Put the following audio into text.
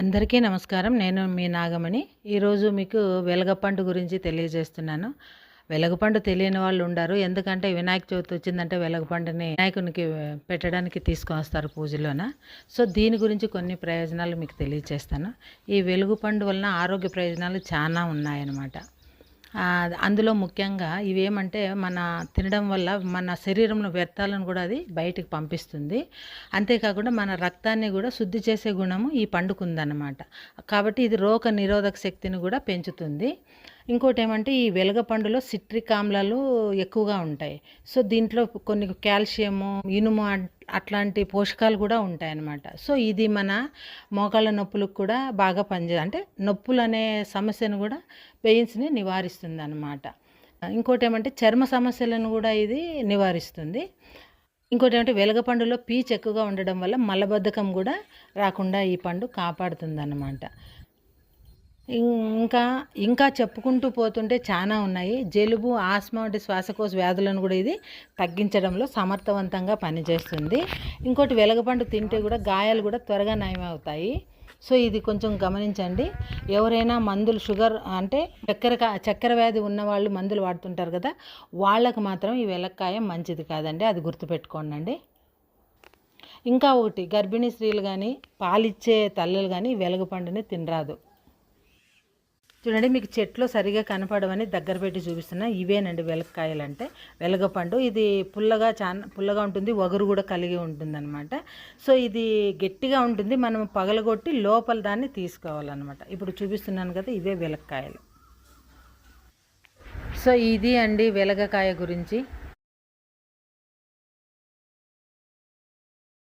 అందరికీ నమస్కారం. నేను మీ నాగమణి. ఈరోజు మీకు వెలగపండు గురించి తెలియజేస్తున్నాను. వెలగపండు తెలియని వాళ్ళు ఉండరు. ఎందుకంటే వినాయక చవితి వచ్చిందంటే వెలగపండుని వినాయకునికి పెట్టడానికి తీసుకొస్తారు పూజలోన. సో దీని గురించి కొన్ని ప్రయోజనాలు మీకు తెలియజేస్తాను. ఈ వెలుగుపండు వలన ఆరోగ్య ప్రయోజనాలు చాలా ఉన్నాయన్నమాట. అందులో ముఖ్యంగా ఇవేమంటే మన తినడం వల్ల మన శరీరంలో వ్యర్థాలను కూడా అది బయటికి పంపిస్తుంది. అంతేకాకుండా మన రక్తాన్ని కూడా శుద్ధి చేసే గుణము ఈ పండుకుందన్నమాట. కాబట్టి ఇది రోగ నిరోధక శక్తిని కూడా పెంచుతుంది. ఇంకోటి ఏమంటే ఈ వెలగ పండులో సిట్రిక్ ఆమ్లాలు ఎక్కువగా ఉంటాయి. సో దీంట్లో కొన్ని కాల్షియము ఇనుము అట్లాంటి పోషకాలు కూడా ఉంటాయన్నమాట. సో ఇది మన మోకాళ్ళ నొప్పులకు కూడా బాగా పనిచే అంటే నొప్పులు అనే సమస్యను కూడా పెయిన్స్ని నివారిస్తుంది అన్నమాట ఇంకోటి ఏమంటే చర్మ సమస్యలను కూడా ఇది నివారిస్తుంది. ఇంకోటి ఏమంటే వెలగపండులో పీచు ఎక్కువగా ఉండడం వల్ల మలబద్ధకం కూడా రాకుండా ఈ పండు కాపాడుతుంది అన్నమాట ఇంకా ఇంకా చెప్పుకుంటూ పోతుంటే చాలా ఉన్నాయి. జలుబు ఆస్మా వంటి శ్వాసకోశ వ్యాధులను కూడా ఇది తగ్గించడంలో సమర్థవంతంగా పనిచేస్తుంది. ఇంకోటి వెలగపండు తింటే కూడా గాయాలు కూడా త్వరగా నయమవుతాయి. సో ఇది కొంచెం గమనించండి. ఎవరైనా మందులు షుగర్ అంటే చక్కెర చక్కెర వ్యాధి ఉన్న వాళ్ళు మందులు వాడుతుంటారు కదా వాళ్ళకు మాత్రం ఈ వెలక్కాయ మంచిది కాదండి. అది గుర్తుపెట్టుకోండి ఇంకా ఒకటి గర్భిణీ స్త్రీలు కానీ పాలిచ్చే తల్లులు కానీ వెలగపండుని తినరాదు. చూడండి మీకు చెట్లు సరిగా కనపడవని దగ్గర పెట్టి చూపిస్తున్నా. ఇవేనండి వెలక్కాయలు అంటే వెలగపండు ఇది పుల్లగా చాలా పుల్లగా ఉంటుంది ఒగరు కూడా కలిగి ఉంటుంది అనమాట సో ఇది గట్టిగా ఉంటుంది మనం పగలగొట్టి లోపల దాన్ని తీసుకోవాలన్నమాట. ఇప్పుడు చూపిస్తున్నాను కదా ఇవే వెలక్కాయలు. సో ఇది అండి వెలగకాయ గురించి.